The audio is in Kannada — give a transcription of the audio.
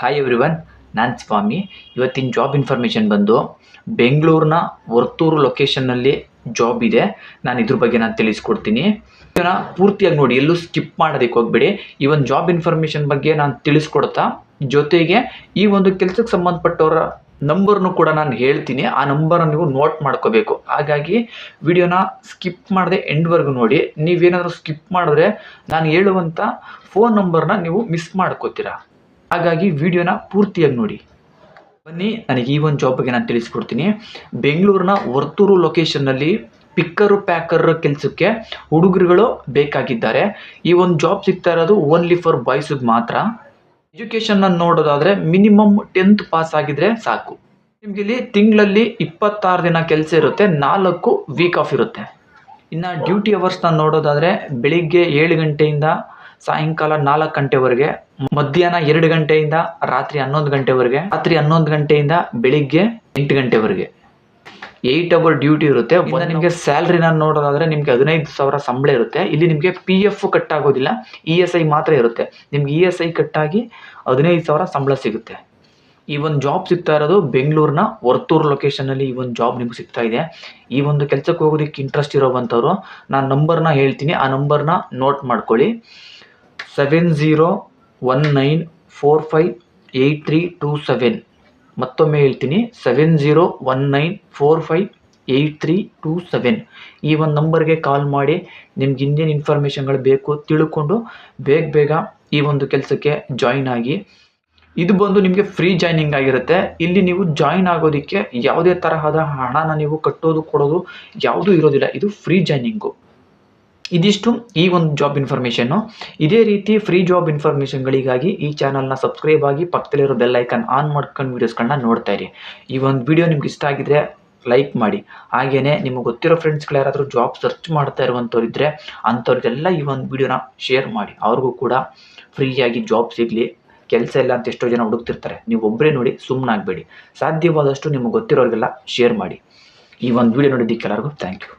ಹಾಯ್ ಎವ್ರಿ ಒನ್ ನಾನು ಸ್ವಾಮಿ ಇವತ್ತಿನ ಜಾಬ್ ಇನ್ಫಾರ್ಮೇಷನ್ ಬಂದು ಬೆಂಗಳೂರಿನ ವರ್ತೂರು ಲೊಕೇಶನ್ನಲ್ಲಿ ಜಾಬ್ ಇದೆ. ನಾನು ಇದ್ರ ಬಗ್ಗೆ ನಾನು ತಿಳಿಸ್ಕೊಡ್ತೀನಿ. ಇದನ್ನು ಪೂರ್ತಿಯಾಗಿ ನೋಡಿ, ಎಲ್ಲೂ ಸ್ಕಿಪ್ ಮಾಡೋದಕ್ಕೆ ಹೋಗ್ಬೇಡಿ. ಈ ಒಂದು ಜಾಬ್ ಇನ್ಫಾರ್ಮೇಷನ್ ಬಗ್ಗೆ ನಾನು ತಿಳಿಸ್ಕೊಡ್ತಾ, ಜೊತೆಗೆ ಈ ಒಂದು ಕೆಲಸಕ್ಕೆ ಸಂಬಂಧಪಟ್ಟವರ ನಂಬರ್ನು ಕೂಡ ನಾನು ಹೇಳ್ತೀನಿ. ಆ ನಂಬರನ್ನು ನೀವು ನೋಟ್ ಮಾಡ್ಕೋಬೇಕು. ಹಾಗಾಗಿ ವಿಡಿಯೋನ ಸ್ಕಿಪ್ ಮಾಡದೆ ಎಂಡ್ವರೆಗೂ ನೋಡಿ. ನೀವೇನಾದರೂ ಸ್ಕಿಪ್ ಮಾಡಿದ್ರೆ ನಾನು ಹೇಳುವಂಥ ಫೋನ್ ನಂಬರ್ನ ನೀವು ಮಿಸ್ ಮಾಡ್ಕೋತೀರಾ. ಹಾಗಾಗಿ ವಿಡಿಯೋನ ಪೂರ್ತಿಯಾಗಿ ನೋಡಿ. ಬನ್ನಿ, ನನಗೆ ಈ ಒಂದು ಜಾಬ್ ನಾನು ತಿಳಿಸ್ಕೊಡ್ತೀನಿ. ಬೆಂಗಳೂರಿನ ವರ್ತೂರು ಲೊಕೇಶನ್ನಲ್ಲಿ ಪಿಕ್ಕರು ಪ್ಯಾಕರ್ ಕೆಲಸಕ್ಕೆ ಹುಡುಗರುಗಳು ಬೇಕಾಗಿದ್ದಾರೆ. ಈ ಒಂದು ಜಾಬ್ ಸಿಗ್ತಾ ಇರೋದು ಓನ್ಲಿ ಫಾರ್ ಬಾಯ್ಸಿಗೆ ಮಾತ್ರ. ಎಜುಕೇಷನ್ನ ನೋಡೋದಾದರೆ ಮಿನಿಮಮ್ ಟೆಂತ್ ಪಾಸ್ ಆಗಿದ್ರೆ ಸಾಕು. ನಿಮಗೆ ಇಲ್ಲಿ ತಿಂಗಳಲ್ಲಿ ಇಪ್ಪತ್ತಾರು ದಿನ ಕೆಲಸ ಇರುತ್ತೆ, ನಾಲ್ಕು ವೀಕ್ ಆಫ್ ಇರುತ್ತೆ. ಇನ್ನು ಡ್ಯೂಟಿ ಅವರ್ಸ್ನ ನೋಡೋದಾದರೆ ಬೆಳಿಗ್ಗೆ ಏಳು ಗಂಟೆಯಿಂದ ಸಾಯಂಕಾಲ ನಾಲ್ಕು ಗಂಟೆವರೆಗೆ ಮಧ್ಯಾಹ್ನ ಎರಡು ಗಂಟೆಯಿಂದ ರಾತ್ರಿ ಹನ್ನೊಂದು ಗಂಟೆವರೆಗೆ ರಾತ್ರಿ ಹನ್ನೊಂದು ಗಂಟೆಯಿಂದ ಬೆಳಿಗ್ಗೆ ಎಂಟು ಗಂಟೆವರೆಗೆ. ಏಯ್ಟ್ ಅವರ್ ಡ್ಯೂಟಿ ಇರುತ್ತೆ. ನಿಮಗೆ ಸ್ಯಾಲ್ರಿನ ನೋಡೋದಾದ್ರೆ ನಿಮಗೆ ಹದಿನೈದು ಸಾವಿರ ಸಂಬಳ ಇರುತ್ತೆ. ಇಲ್ಲಿ ನಿಮಗೆ ಪಿ ಎಫ್ ಕಟ್ ಆಗೋದಿಲ್ಲ. ಇ ಎಸ್ ಐ ಮಾತ್ರ ಇರುತ್ತೆ. ನಿಮ್ಗೆ ಇ ಎಸ್ ಐ ಕಟ್ಟಾಗಿ ಹದಿನೈದು ಸಾವಿರ ಸಂಬಳ ಸಿಗುತ್ತೆ. ಈ ಒಂದು ಜಾಬ್ ಸಿಗ್ತಾ ಇರೋದು ಬೆಂಗಳೂರಿನ ವರ್ತೂರು ಲೊಕೇಶನಲ್ಲಿ ಈ ಒಂದು ಜಾಬ್ ನಿಮ್ಗೆ ಸಿಗ್ತಾ ಇದೆ. ಈ ಒಂದು ಕೆಲಸಕ್ಕೆ ಹೋಗೋದಕ್ಕೆ ಇಂಟ್ರೆಸ್ಟ್ ಇರೋವಂಥವ್ರು ನಾನು ನಂಬರ್ನ ಹೇಳ್ತೀನಿ. ಆ ನಂಬರ್ನ ನೋಟ್ ಮಾಡ್ಕೊಳ್ಳಿ. Seven zero one nine four five eight three two seven ಮತ್ತೊಮ್ಮೆ ಹೇಳ್ತೀನಿ seven zero one nine four five eight three two seven ಈ ಒಂದು ನಂಬರ್ಗೆ ಕಾಲ್ ಮಾಡಿ ನಿಮ್ಗೆ ಇನ್ನೇನು ಇನ್ಫಾರ್ಮೇಷನ್ಗಳು ಬೇಕು ತಿಳ್ಕೊಂಡು ಬೇಗ ಬೇಗ ಈ ಒಂದು ಕೆಲಸಕ್ಕೆ ಜಾಯಿನ್ ಆಗಿ. ಇದು ಬಂದು ನಿಮಗೆ ಫ್ರೀ ಜಾಯ್ನಿಂಗ್ ಆಗಿರುತ್ತೆ. ಇಲ್ಲಿ ನೀವು ಜಾಯಿನ್ ಆಗೋದಕ್ಕೆ ಯಾವುದೇ ತರಹದ ಹಣನ ನೀವು ಕಟ್ಟೋದು ಕೊಡೋದು ಯಾವುದೂ ಇರೋದಿಲ್ಲ. ಇದು ಫ್ರೀ ಜಾಯ್ನಿಂಗು ಇದಿಷ್ಟು ಈ ಒಂದು ಜಾಬ್ ಇನ್ಫಾರ್ಮೇಷನ್ನು ಇದೇ ರೀತಿ ಫ್ರೀ ಜಾಬ್ ಇನ್ಫಾರ್ಮೇಷನ್ಗಳಿಗಾಗಿ ಈ ಚಾನಲ್ನ ಸಬ್ಸ್ಕ್ರೈಬ್ ಆಗಿ ಪಕ್ಕದಲ್ಲಿರೋ ಬೆಲ್ ಐಕನ್ ಆನ್ ಮಾಡ್ಕೊಂಡು ವೀಡಿಯೋಸ್ಗಳನ್ನ ನೋಡ್ತಾ ಇರಿ. ಈ ಒಂದು ವಿಡಿಯೋ ನಿಮ್ಗೆ ಇಷ್ಟ ಆಗಿದ್ರೆ ಲೈಕ್ ಮಾಡಿ. ಹಾಗೆಯೇ ನಿಮಗೆ ಗೊತ್ತಿರೋ ಫ್ರೆಂಡ್ಸ್ಗಳು ಯಾರಾದರೂ ಜಾಬ್ ಸರ್ಚ್ ಮಾಡ್ತಾ ಇರುವಂಥವ್ರು ಇದ್ದರೆ ಅಂಥವ್ರಿಗೆಲ್ಲ ಈ ಒಂದು ವಿಡಿಯೋನ ಶೇರ್ ಮಾಡಿ. ಅವ್ರಿಗೂ ಕೂಡ ಫ್ರೀಯಾಗಿ ಜಾಬ್ ಸಿಗಲಿ. ಕೆಲಸ ಇಲ್ಲ ಅಂತ ಎಷ್ಟೋ ಜನ ಹುಡುಕ್ತಿರ್ತಾರೆ. ನೀವು ಒಬ್ಬರೇ ನೋಡಿ ಸುಮ್ಮನಾಗಬೇಡಿ ಸಾಧ್ಯವಾದಷ್ಟು ನಿಮಗೆ ಗೊತ್ತಿರೋರಿಗೆಲ್ಲ ಶೇರ್ ಮಾಡಿ. ಈ ಒಂದು ವಿಡಿಯೋ ನೋಡಿದ್ದಕ್ಕೆ ಎಲ್ಲರಿಗೂ ಥ್ಯಾಂಕ್ ಯು